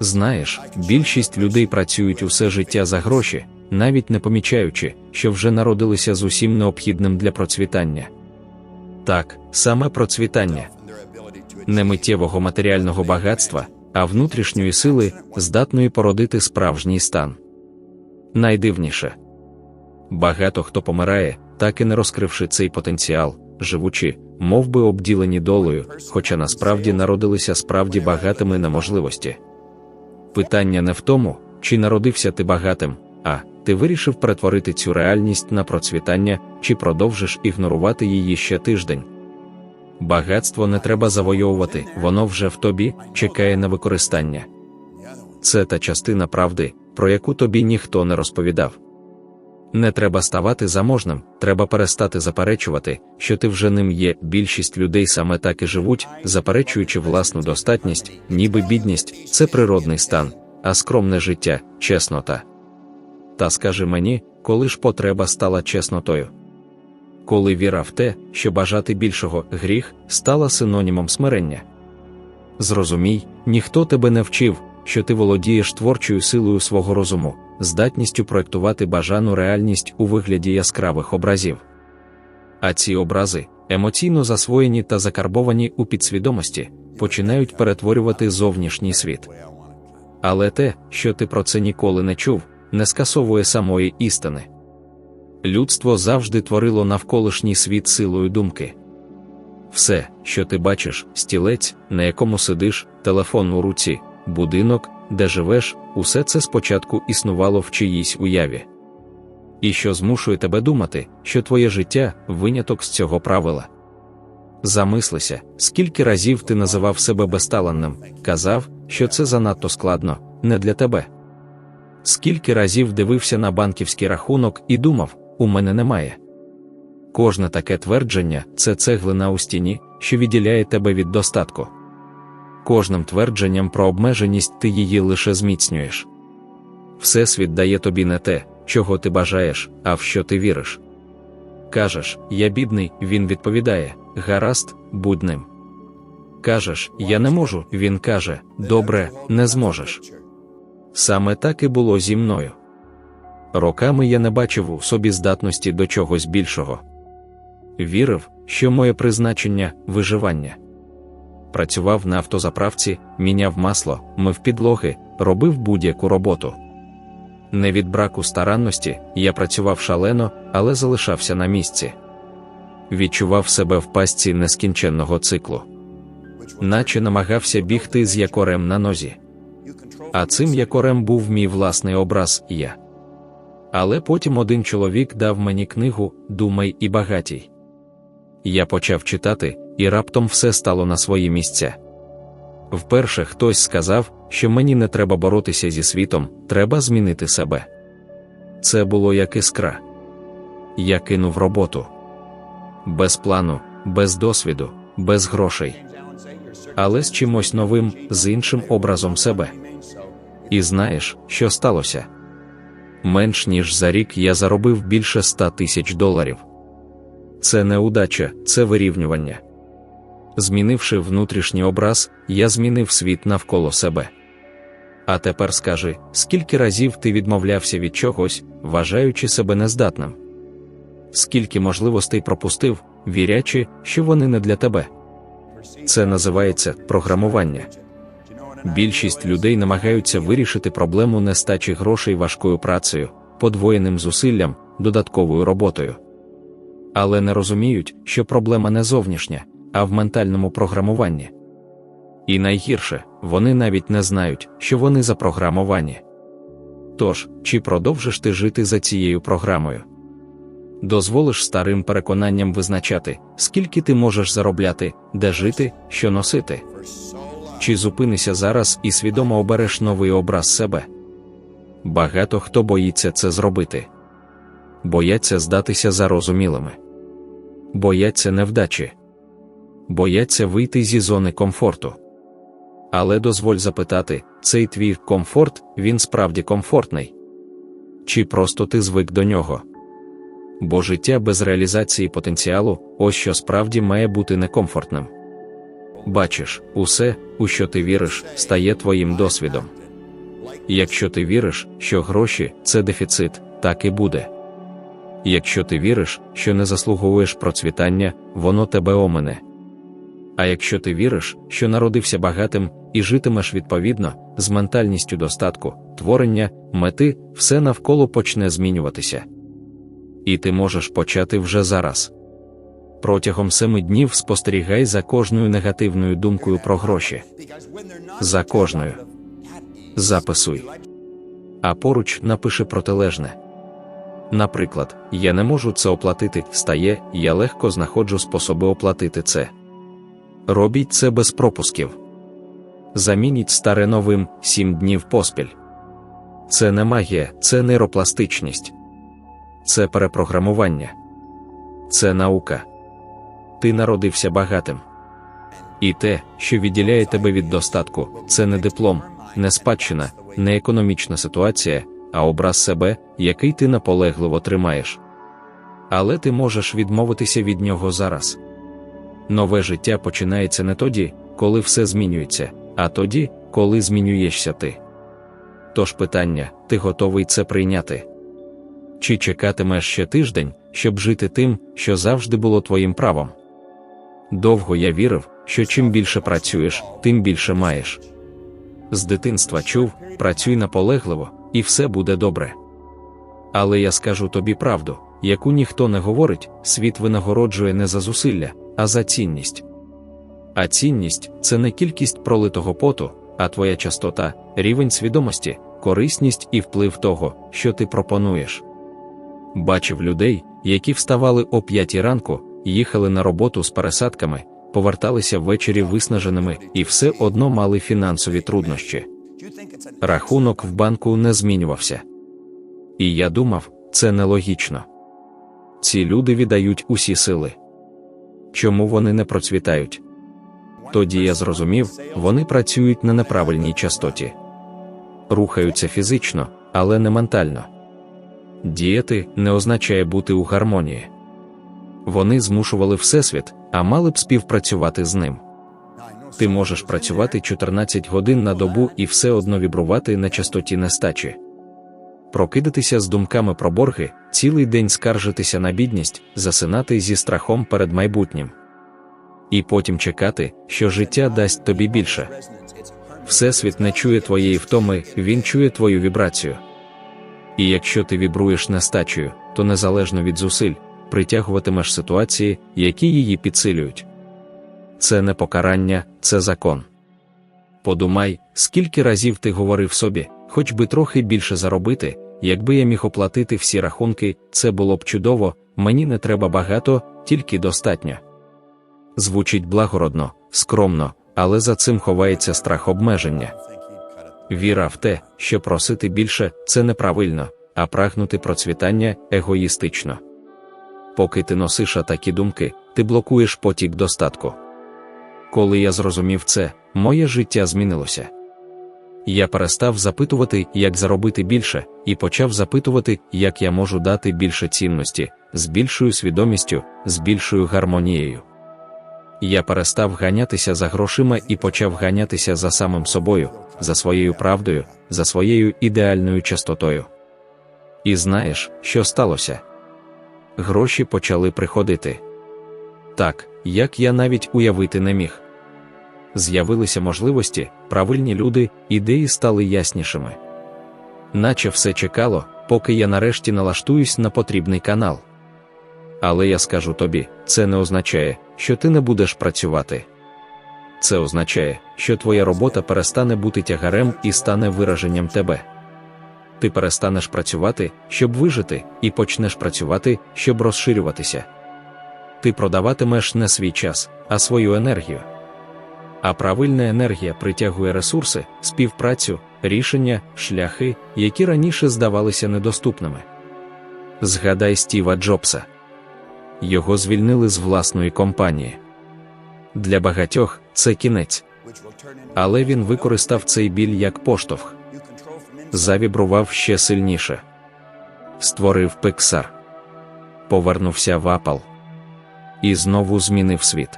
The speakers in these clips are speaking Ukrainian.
Знаєш, більшість людей працюють усе життя за гроші, навіть не помічаючи, що вже народилися з усім необхідним для процвітання. Так, саме процвітання не миттєвого матеріального багатства, а внутрішньої сили, здатної породити справжній стан. Найдивніше багато хто помирає, так і не розкривши цей потенціал, живучи, мов би обділені долею, хоча насправді народилися справді багатими на можливості. Питання не в тому, чи народився ти багатим, а ти вирішив перетворити цю реальність на процвітання, чи продовжиш ігнорувати її ще тиждень. Багатство не треба завойовувати, воно вже в тобі чекає на використання. Це та частина правди, про яку тобі ніхто не розповідав. Не треба ставати заможним, треба перестати заперечувати, що ти вже ним є. Більшість людей саме так і живуть, заперечуючи власну достатність, ніби бідність це природний стан, а скромне життя чеснота. Та скажи мені, коли ж потреба стала чеснотою? Коли віра в те, що бажати більшого гріх, стала синонімом смирення. Зрозумій, ніхто тебе не вчив, що ти володієш творчою силою свого розуму, здатністю проектувати бажану реальність у вигляді яскравих образів. А ці образи, емоційно засвоєні та закарбовані у підсвідомості, починають перетворювати зовнішній світ. Але те, що ти про це ніколи не чув, не скасовує самої істини. Людство завжди творило навколишній світ силою думки. Все, що ти бачиш, стілець, на якому сидиш, телефон у руці, будинок, де живеш, усе це спочатку існувало в чиїсь уяві. І що змушує тебе думати, що твоє життя виняток з цього правила. Замислися, скільки разів ти називав себе безталанним, казав, що це занадто складно, не для тебе. Скільки разів дивився на банківський рахунок і думав, у мене немає. Кожне таке твердження це цеглина у стіні, що відділяє тебе від достатку. Кожним твердженням про обмеженість ти її лише зміцнюєш. Всесвіт дає тобі не те, чого ти бажаєш, а в що ти віриш. Кажеш, я бідний, він відповідає гаразд, будь ним. Кажеш, я не можу, він каже, добре, не зможеш. Саме так і було зі мною. Роками я не бачив у собі здатності до чогось більшого. Вірив, що моє призначення виживання. Працював на автозаправці, міняв масло, мив підлоги, робив будь-яку роботу. Не від браку старанності я працював шалено, але залишався на місці. Відчував себе в пастці нескінченного циклу, наче намагався бігти з якорем на нозі. А цим якорем був мій власний образ я. Але потім один чоловік дав мені книгу Думай і багатій. Я почав читати, і раптом все стало на свої місця. Вперше хтось сказав, що мені не треба боротися зі світом, треба змінити себе. Це було як іскра. Я кинув роботу без плану, без досвіду, без грошей, але з чимось новим, з іншим образом себе. І знаєш, що сталося? Менш ніж за рік я заробив більше ста тисяч доларів. Це не удача, це вирівнювання. Змінивши внутрішній образ, я змінив світ навколо себе. А тепер скажи, скільки разів ти відмовлявся від чогось, вважаючи себе нездатним? Скільки можливостей пропустив, вірячи, що вони не для тебе? Це називається програмування. Більшість людей намагаються вирішити проблему нестачі грошей важкою працею, подвоєним зусиллям, додатковою роботою. Але не розуміють, що проблема не зовнішня, а в ментальному програмуванні. І найгірше, вони навіть не знають, що вони запрограмовані. Тож, чи продовжиш ти жити за цією програмою? Дозволиш старим переконанням визначати, скільки ти можеш заробляти, де жити, що носити. Чи зупинися зараз і свідомо обереш новий образ себе? Багато хто боїться це зробити, бояться здатися зарозумілими, бояться невдачі, бояться вийти зі зони комфорту. Але дозволь запитати, цей твій комфорт, він справді комфортний? Чи просто ти звик до нього? Бо життя без реалізації потенціалу ось що справді має бути некомфортним. Бачиш, усе, у що ти віриш, стає твоїм досвідом. Якщо ти віриш, що гроші це дефіцит, так і буде. Якщо ти віриш, що не заслуговуєш процвітання, воно тебе омине. А якщо ти віриш, що народився багатим і житимеш відповідно, з ментальністю достатку, творення, мети, все навколо почне змінюватися. І ти можеш почати вже зараз. Протягом семи днів спостерігай за кожною негативною думкою про гроші. За кожною. Записуй. А поруч напиши протилежне. Наприклад, я не можу це оплатити, стає, я легко знаходжу способи оплатити це. Робіть це без пропусків. Замініть старе новим сім днів поспіль. Це не магія, це нейропластичність. Це перепрограмування. Це наука. Ти народився багатим. І те, що відділяє тебе від достатку, це не диплом, не спадщина, не економічна ситуація, а образ себе, який ти наполегливо тримаєш. Але ти можеш відмовитися від нього зараз. Нове життя починається не тоді, коли все змінюється, а тоді, коли змінюєшся ти. Тож питання, ти готовий це прийняти? Чи чекатимеш ще тиждень, щоб жити тим, що завжди було твоїм правом? Довго я вірив, що чим більше працюєш, тим більше маєш. З дитинства чув, працюй наполегливо, і все буде добре. Але я скажу тобі правду, яку ніхто не говорить, світ винагороджує не за зусилля, а за цінність. А цінність це не кількість пролитого поту, а твоя частота, рівень свідомості, корисність і вплив того, що ти пропонуєш. Бачив людей, які вставали о п'ятій ранку, їхали на роботу з пересадками, поверталися ввечері виснаженими і все одно мали фінансові труднощі. Рахунок в банку не змінювався. І я думав, це нелогічно. Ці люди віддають усі сили. Чому вони не процвітають? Тоді я зрозумів, вони працюють на неправильній частоті, рухаються фізично, але не ментально. Діяти не означає бути у гармонії. Вони змушували Всесвіт, а мали б співпрацювати з ним. Ти можеш працювати 14 годин на добу і все одно вібрувати на частоті нестачі. Прокидатися з думками про борги, цілий день скаржитися на бідність, засинати зі страхом перед майбутнім. І потім чекати, що життя дасть тобі більше. Всесвіт не чує твоєї втоми, він чує твою вібрацію. І якщо ти вібруєш нестачею, то незалежно від зусиль, притягуватимеш ситуації, які її підсилюють. Це не покарання, це закон. Подумай, скільки разів ти говорив собі, хоч би трохи більше заробити, якби я міг оплатити всі рахунки, це було б чудово, мені не треба багато, тільки достатньо. Звучить благородно, скромно, але за цим ховається страх обмеження. Віра в те, що просити більше це неправильно, а прагнути процвітання егоїстично. Поки ти носиш такі думки, ти блокуєш потік достатку. Коли я зрозумів це, моє життя змінилося. Я перестав запитувати, як заробити більше, і почав запитувати, як я можу дати більше цінності, з більшою свідомістю, з більшою гармонією. Я перестав ганятися за грошима і почав ганятися за самим собою, за своєю правдою, за своєю ідеальною частотою. І знаєш, що сталося? Гроші почали приходити. Так, як я навіть уявити не міг. З'явилися можливості, правильні люди, ідеї стали яснішими. Наче все чекало, поки я нарешті налаштуюсь на потрібний канал. Але я скажу тобі, це не означає, що ти не будеш працювати. Це означає, що твоя робота перестане бути тягарем і стане вираженням тебе. Ти перестанеш працювати, щоб вижити, і почнеш працювати, щоб розширюватися. Ти продаватимеш не свій час, а свою енергію. А правильна енергія притягує ресурси, співпрацю, рішення, шляхи, які раніше здавалися недоступними. Згадай Стіва Джобса. Його звільнили з власної компанії. Для багатьох це кінець. Але він використав цей біль як поштовх. Завібрував ще сильніше. Створив Пиксар. Повернувся в Апал. І знову змінив світ.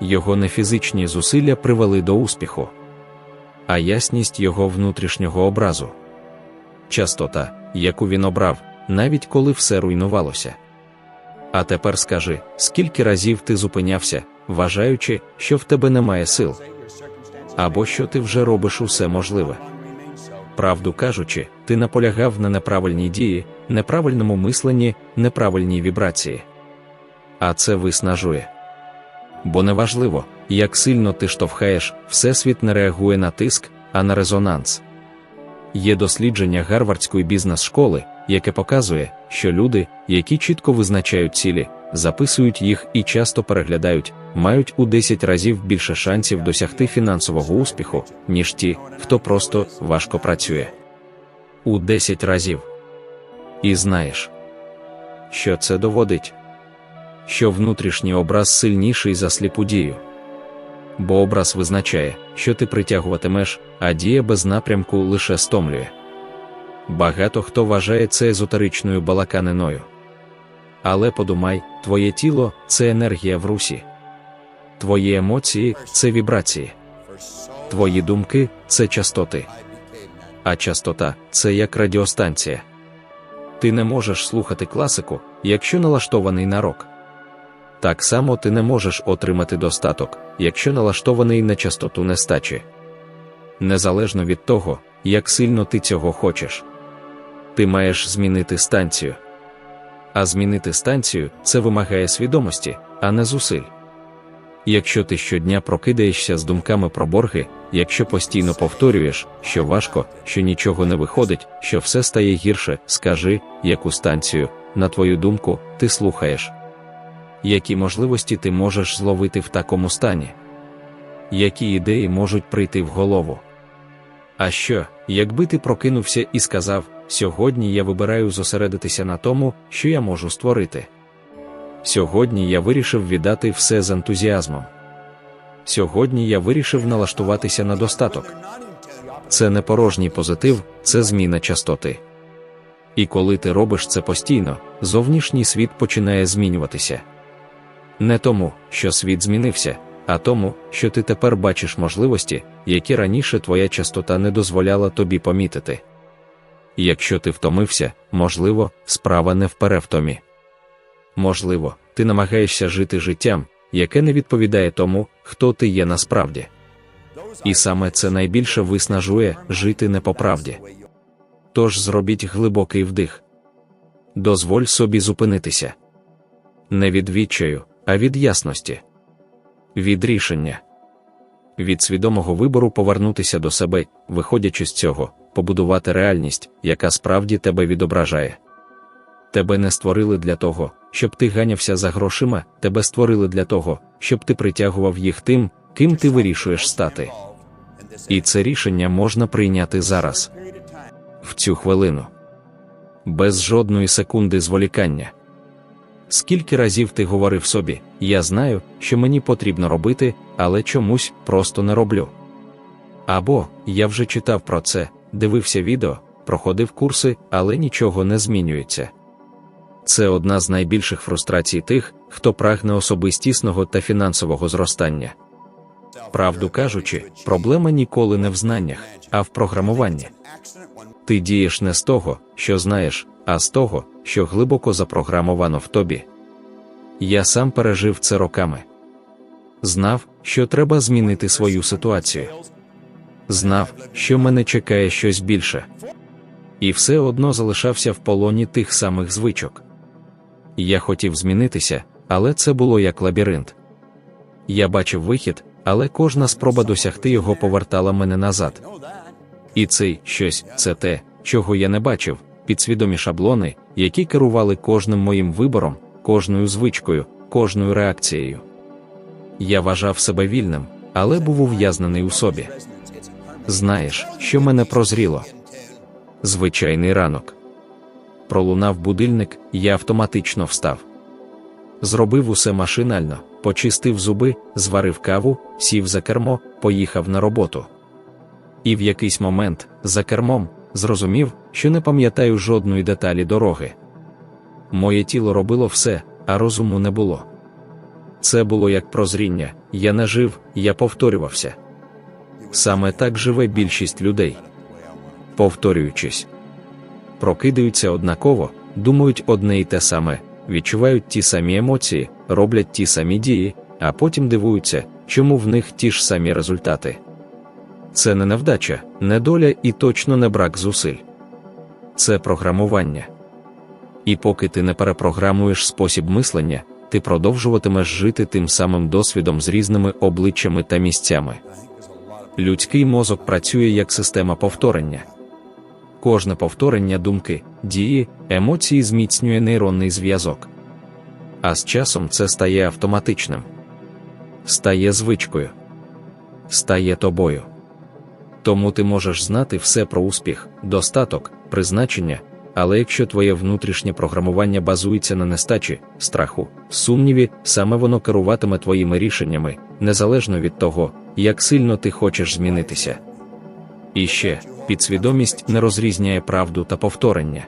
Його нефізичні зусилля привели до успіху. а ясність його внутрішнього образу. Частота, яку він обрав, навіть коли все руйнувалося. А тепер скажи, скільки разів ти зупинявся, вважаючи, що в тебе немає сил, або що ти вже робиш усе можливе. Правду кажучи, ти наполягав на неправильній дії, неправильному мисленні, неправильній вібрації. А це виснажує. Бо неважливо, як сильно ти штовхаєш, всесвіт не реагує на тиск, а на резонанс. Є дослідження Гарвардської бізнес-школи, яке показує, що люди, які чітко визначають цілі, записують їх і часто переглядають, мають у 10 разів більше шансів досягти фінансового успіху, ніж ті, хто просто важко працює. У 10 разів. І знаєш, що це доводить? Що внутрішній образ сильніший за сліпу дію. Бо образ визначає, що ти притягуватимеш, а дія без напрямку лише стомлює. Багато хто вважає це езотеричною балаканиною. Але подумай, твоє тіло це енергія в русі, твої емоції це вібрації, твої думки це частоти, а частота це як радіостанція. Ти не можеш слухати класику, якщо налаштований на рок. Так само ти не можеш отримати достаток, якщо налаштований на частоту нестачі. Незалежно від того, як сильно ти цього хочеш. Ти маєш змінити станцію. А змінити станцію це вимагає свідомості, а не зусиль. Якщо ти щодня прокидаєшся з думками про борги, якщо постійно повторюєш, що важко, що нічого не виходить, що все стає гірше, скажи, яку станцію, на твою думку, ти слухаєш. Які можливості ти можеш зловити в такому стані? Які ідеї можуть прийти в голову? А що, якби ти прокинувся і сказав, сьогодні я вибираю зосередитися на тому, що я можу створити? Сьогодні я вирішив віддати все з ентузіазмом. Сьогодні я вирішив налаштуватися на достаток. Це не порожній позитив, це зміна частоти. І коли ти робиш це постійно, зовнішній світ починає змінюватися. Не тому, що світ змінився, а тому, що ти тепер бачиш можливості, які раніше твоя частота не дозволяла тобі помітити. Якщо ти втомився, можливо, справа не в перевтомі. Можливо, ти намагаєшся жити життям, яке не відповідає тому, хто ти є насправді. І саме це найбільше виснажує жити не по правді. Тож зробіть глибокий вдих. Дозволь собі зупинитися. Не від відчаю, а від ясності, від рішення, від свідомого вибору повернутися до себе, виходячи з цього, побудувати реальність, яка справді тебе відображає. Тебе не створили для того, щоб ти ганявся за грошима, тебе створили для того, щоб ти притягував їх тим, ким ти вирішуєш стати. І це рішення можна прийняти зараз, в цю хвилину, без жодної секунди зволікання. Скільки разів ти говорив собі, я знаю, що мені потрібно робити, але чомусь просто не роблю. Або я вже читав про це, дивився відео, проходив курси, але нічого не змінюється. Це одна з найбільших фрустрацій тих, хто прагне особистісного та фінансового зростання. Правду кажучи, проблема ніколи не в знаннях, а в програмуванні. Ти дієш не з того, що знаєш, а з того, що глибоко запрограмовано в тобі. Я сам пережив це роками. Знав, що треба змінити свою ситуацію. Знав, що мене чекає щось більше. І все одно залишався в полоні тих самих звичок. Я хотів змінитися, але це було як лабіринт. Я бачив вихід, але кожна спроба досягти його повертала мене назад. І цей щось це те, чого я не бачив, підсвідомі шаблони, які керували кожним моїм вибором, кожною звичкою, кожною реакцією. Я вважав себе вільним, але був ув'язнений у собі. Знаєш, що мене прозріло? Звичайний ранок. Пролунав будильник, я автоматично встав. Зробив усе машинально, почистив зуби, зварив каву, сів за кермо, поїхав на роботу. І в якийсь момент, за кермом, зрозумів, що не пам'ятаю жодної деталі дороги. Моє тіло робило все, а розуму не було. Це було як прозріння, я не жив, я повторювався. Саме так живе більшість людей. Повторюючись, прокидаються однаково, думають одне і те саме, відчувають ті самі емоції, роблять ті самі дії, а потім дивуються, чому в них ті ж самі результати. Це не невдача, не доля і точно не брак зусиль. Це програмування. І поки ти не перепрограмуєш спосіб мислення, ти продовжуватимеш жити тим самим досвідом з різними обличчями та місцями. Людський мозок працює як система повторення. Кожне повторення думки, дії, емоції зміцнює нейронний зв'язок. А з часом це стає автоматичним, стає звичкою, стає тобою. Тому ти можеш знати все про успіх, достаток, призначення, але якщо твоє внутрішнє програмування базується на нестачі, страху, сумніві, саме воно керуватиме твоїми рішеннями, незалежно від того, як сильно ти хочеш змінитися. І ще підсвідомість не розрізняє правду та повторення.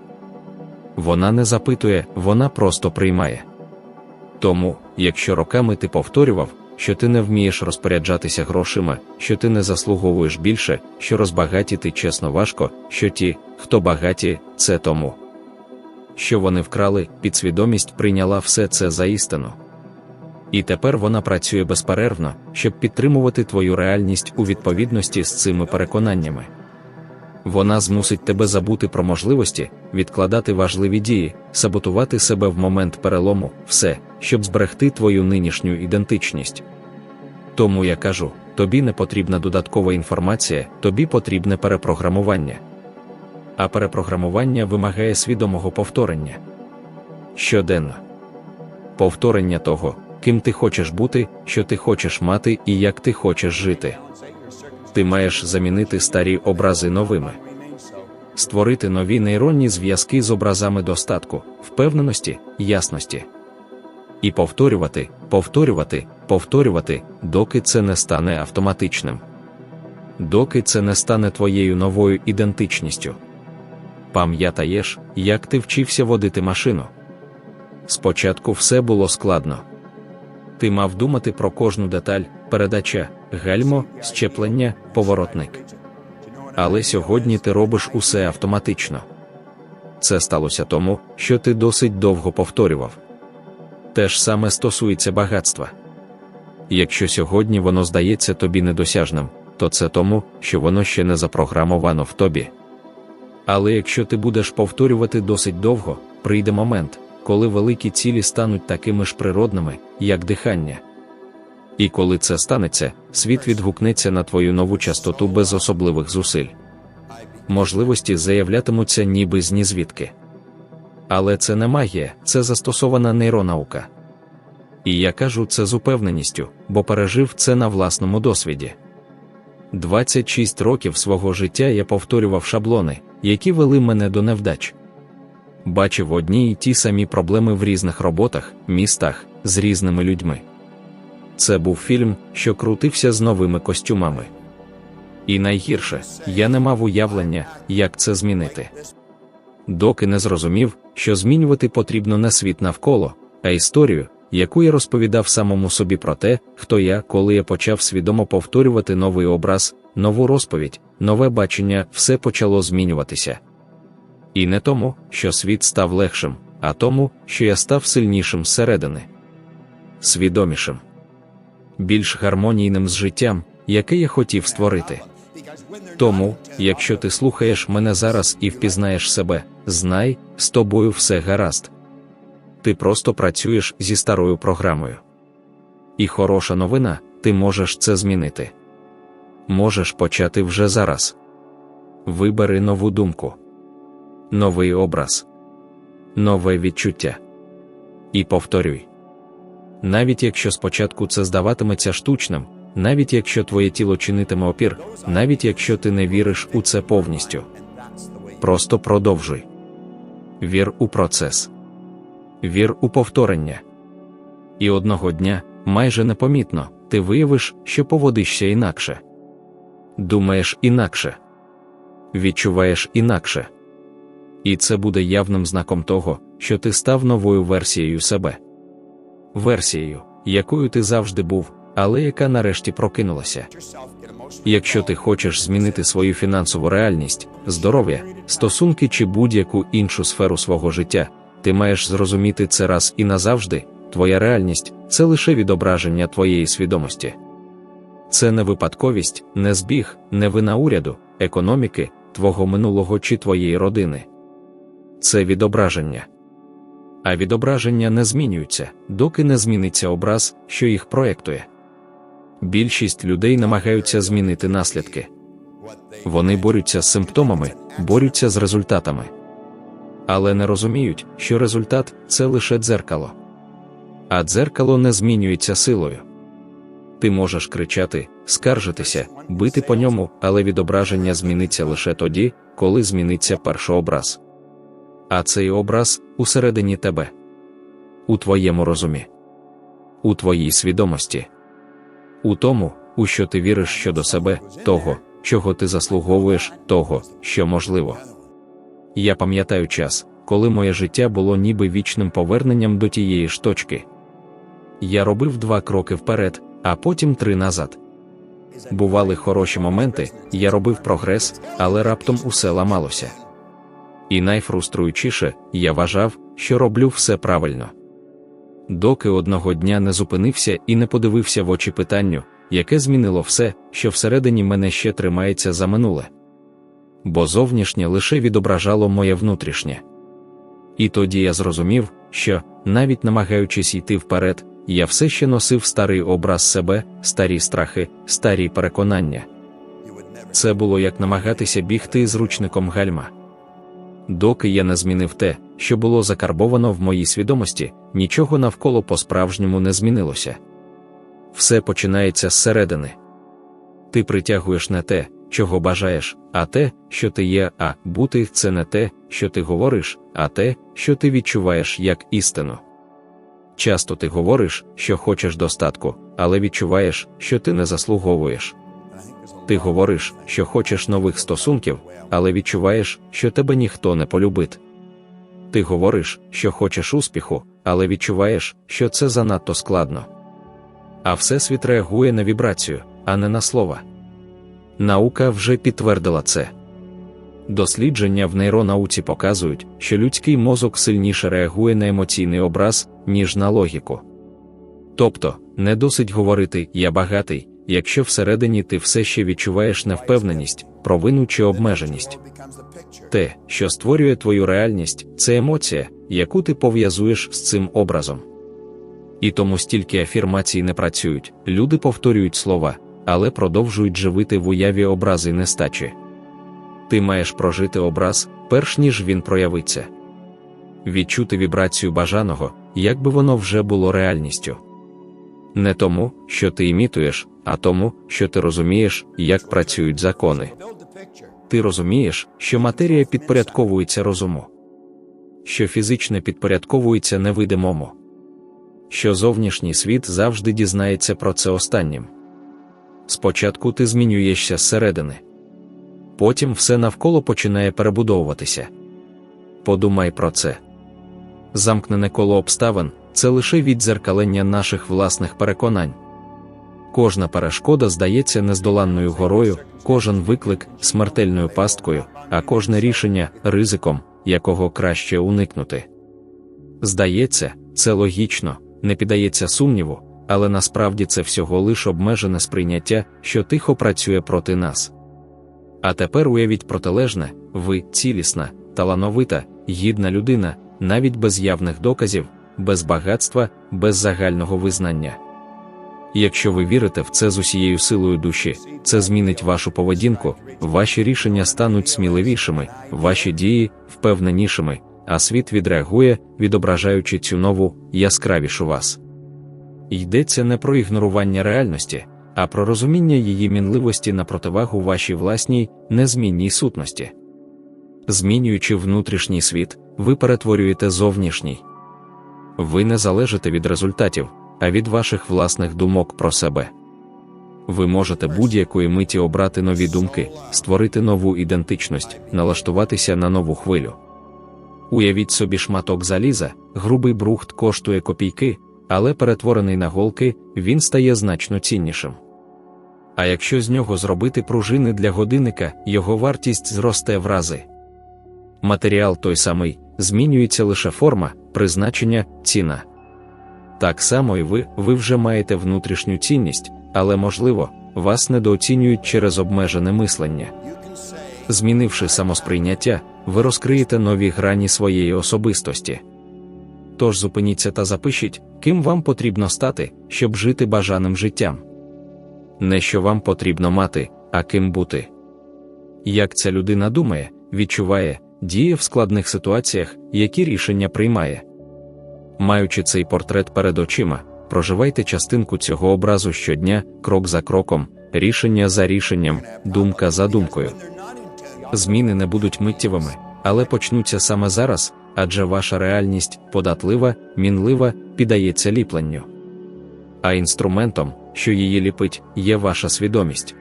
Вона не запитує, вона просто приймає. Тому, якщо роками ти повторював, що ти не вмієш розпоряджатися грошима, що ти не заслуговуєш більше, що розбагатіти чесно важко, що ті, хто багаті, це тому. Що вони вкрали, підсвідомість прийняла все це за істину. І тепер вона працює безперервно, щоб підтримувати твою реальність у відповідності з цими переконаннями. Вона змусить тебе забути про можливості, відкладати важливі дії, саботувати себе в момент перелому, все, щоб зберегти твою нинішню ідентичність. Тому я кажу: тобі не потрібна додаткова інформація, тобі потрібне перепрограмування. А перепрограмування вимагає свідомого повторення. Щоденно повторення того, ким ти хочеш бути, що ти хочеш мати і як ти хочеш жити. Ти маєш замінити старі образи новими, створити нові нейронні зв'язки з образами достатку, впевненості, ясності. І повторювати, повторювати, повторювати, доки це не стане автоматичним. Доки це не стане твоєю новою ідентичністю. Пам'ятаєш, як ти вчився водити машину. Спочатку все було складно. Ти мав думати про кожну деталь, передача, гальмо, щеплення, поворотник. Але сьогодні ти робиш усе автоматично. Це сталося тому, що ти досить довго повторював. Те ж саме стосується багатства. Якщо сьогодні воно здається тобі недосяжним, то це тому, що воно ще не запрограмовано в тобі. Але якщо ти будеш повторювати досить довго, прийде момент, коли великі цілі стануть такими ж природними, як дихання. І коли це станеться, світ відгукнеться на твою нову частоту без особливих зусиль. Можливості заявлятимуться ніби з нізвідки. Але це не магія, це застосована нейронаука. І я кажу це з упевненістю, бо пережив це на власному досвіді. 26 років свого життя я повторював шаблони, які вели мене до невдач. Бачив одні й ті самі проблеми в різних роботах, містах, з різними людьми. Це був фільм, що крутився з новими костюмами. І найгірше, я не мав уявлення, як це змінити. Доки не зрозумів, що змінювати потрібно не світ навколо, а історію, яку я розповідав самому собі про те, хто я, коли я почав свідомо повторювати новий образ, нову розповідь, нове бачення, все почало змінюватися. І не тому, що світ став легшим, а тому, що я став сильнішим зсередини, свідомішим, більш гармонійним з життям, яке я хотів створити. Тому, якщо ти слухаєш мене зараз і впізнаєш себе, знай, з тобою все гаразд. Ти просто працюєш зі старою програмою. І хороша новина, ти можеш це змінити. Можеш почати вже зараз. Вибери нову думку, новий образ, нове відчуття. І повторюй. Навіть якщо спочатку це здаватиметься штучним, навіть якщо твоє тіло чинитиме опір, навіть якщо ти не віриш у це повністю. Просто продовжуй. Вір у процес, вір у повторення. І одного дня, майже непомітно, ти виявиш, що поводишся інакше. Думаєш інакше, відчуваєш інакше. І це буде явним знаком того, що ти став новою версією себе. Версією, якою ти завжди був, але яка нарешті прокинулася. Якщо ти хочеш змінити свою фінансову реальність, здоров'я, стосунки чи будь-яку іншу сферу свого життя, ти маєш зрозуміти це раз і назавжди, твоя реальність це лише відображення твоєї свідомості. Це не випадковість, не збіг, не вина уряду, економіки, твого минулого чи твоєї родини. Це відображення. А відображення не змінюються, доки не зміниться образ, що їх проєктує. Більшість людей намагаються змінити наслідки. Вони борються з симптомами, борються з результатами. Але не розуміють, що результат це лише дзеркало. А дзеркало не змінюється силою. Ти можеш кричати, скаржитися, бити по ньому, але відображення зміниться лише тоді, коли зміниться першообраз. А цей образ усередині тебе, у твоєму розумі, у твоїй свідомості, у тому, у що ти віриш щодо себе, того, чого ти заслуговуєш, того, що можливо. Я пам'ятаю час, коли моє життя було ніби вічним поверненням до тієї ж точки. Я робив два кроки вперед, а потім три назад. Бували хороші моменти, я робив прогрес, але раптом усе ламалося. І найфруструючіше, я вважав, що роблю все правильно. Доки одного дня не зупинився і не подивився в очі питанню, яке змінило все, що всередині мене ще тримається за минуле. Бо зовнішнє лише відображало моє внутрішнє. І тоді я зрозумів, що, навіть намагаючись йти вперед, я все ще носив старий образ себе, старі страхи, старі переконання. Це було як намагатися бігти з ручником гальма. Доки я не змінив те, що було закарбовано в моїй свідомості, нічого навколо по-справжньому не змінилося. Все починається зсередини. Ти притягуєш не те, чого бажаєш, а те, що ти є, а бути це не те, що ти говориш, а те, що ти відчуваєш як істину. Часто ти говориш, що хочеш достатку, але відчуваєш, що ти не заслуговуєш. Ти говориш, що хочеш нових стосунків, але відчуваєш, що тебе ніхто не полюбить. Ти говориш, що хочеш успіху, але відчуваєш, що це занадто складно. А Всесвіт реагує на вібрацію, а не на слова. Наука вже підтвердила це. Дослідження в нейронауці показують, що людський мозок сильніше реагує на емоційний образ, ніж на логіку. Тобто, не досить говорити Я багатий, якщо всередині ти все ще відчуваєш невпевненість, провину чи обмеженість. Те, що створює твою реальність, це емоція, яку ти пов'язуєш з цим образом. І тому стільки афірмацій не працюють, люди повторюють слова, але продовжують живити в уяві образи нестачі. Ти маєш прожити образ, перш ніж він проявиться. Відчути вібрацію бажаного, як би воно вже було реальністю. Не тому, що ти імітуєш, а тому, що ти розумієш, як працюють закони. Ти розумієш, що матерія підпорядковується розуму, що фізичне підпорядковується невидимому, що зовнішній світ завжди дізнається про це останнім. Спочатку ти змінюєшся зсередини, потім все навколо починає перебудовуватися. Подумай про це. Замкнене коло обставин це лише віддзеркалення наших власних переконань. Кожна перешкода здається нездоланною горою, кожен виклик смертельною пасткою, а кожне рішення ризиком, якого краще уникнути. Здається, це логічно, не піддається сумніву, але насправді це всього лиш обмежене сприйняття, що тихо працює проти нас. А тепер уявіть протилежне, ви цілісна, талановита, гідна людина, навіть без явних доказів, без багатства, без загального визнання. Якщо ви вірите в це з усією силою душі, це змінить вашу поведінку, ваші рішення стануть сміливішими, ваші дії впевненішими, а світ відреагує, відображаючи цю нову, яскравішу вас. Йдеться не про ігнорування реальності, а про розуміння її мінливості на противагу вашій власній, незмінній сутності. Змінюючи внутрішній світ, ви перетворюєте зовнішній. Ви не залежите від результатів, а від ваших власних думок про себе. Ви можете будь-якої миті обрати нові думки, створити нову ідентичність, налаштуватися на нову хвилю. Уявіть собі шматок заліза, грубий брухт коштує копійки, але перетворений на голки, він стає значно ціннішим. А якщо з нього зробити пружини для годинника, його вартість зросте в рази. Матеріал той самий, змінюється лише форма, призначення, ціна. Так само і ви, ви вже маєте внутрішню цінність, але, можливо, вас недооцінюють через обмежене мислення. Змінивши самосприйняття, ви розкриєте нові грані своєї особистості. Тож зупиніться та запишіть, ким вам потрібно стати, щоб жити бажаним життям. Не що вам потрібно мати, а ким бути. Як ця людина думає, відчуває, діє в складних ситуаціях, які рішення приймає. Маючи цей портрет перед очима, проживайте частинку цього образу щодня, крок за кроком, рішення за рішенням, думка за думкою. Зміни не будуть миттєвими, але почнуться саме зараз, адже ваша реальність податлива, мінлива, піддається ліпленню. А інструментом, що її ліпить, є ваша свідомість.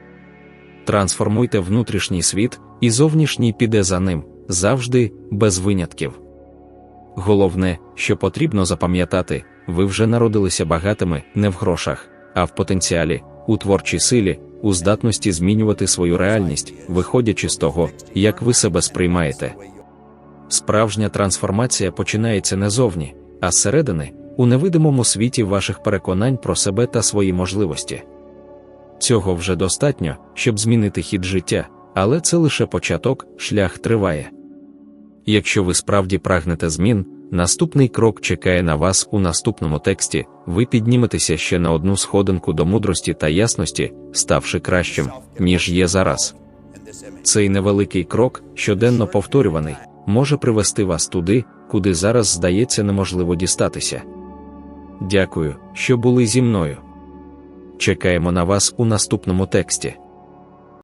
Трансформуйте внутрішній світ, і зовнішній піде за ним, завжди, без винятків. Головне, що потрібно запам'ятати, ви вже народилися багатими не в грошах, а в потенціалі, у творчій силі, у здатності змінювати свою реальність, виходячи з того, як ви себе сприймаєте. Справжня трансформація починається не зовні, а зсередини, у невидимому світі ваших переконань про себе та свої можливості. Цього вже достатньо, щоб змінити хід життя, але це лише початок, шлях триває. Якщо ви справді прагнете змін, наступний крок чекає на вас у наступному тексті, ви підніметеся ще на одну сходинку до мудрості та ясності, ставши кращим, ніж є зараз. Цей невеликий крок, щоденно повторюваний, може привести вас туди, куди зараз здається неможливо дістатися. Дякую, що були зі мною. Чекаємо на вас у наступному тексті.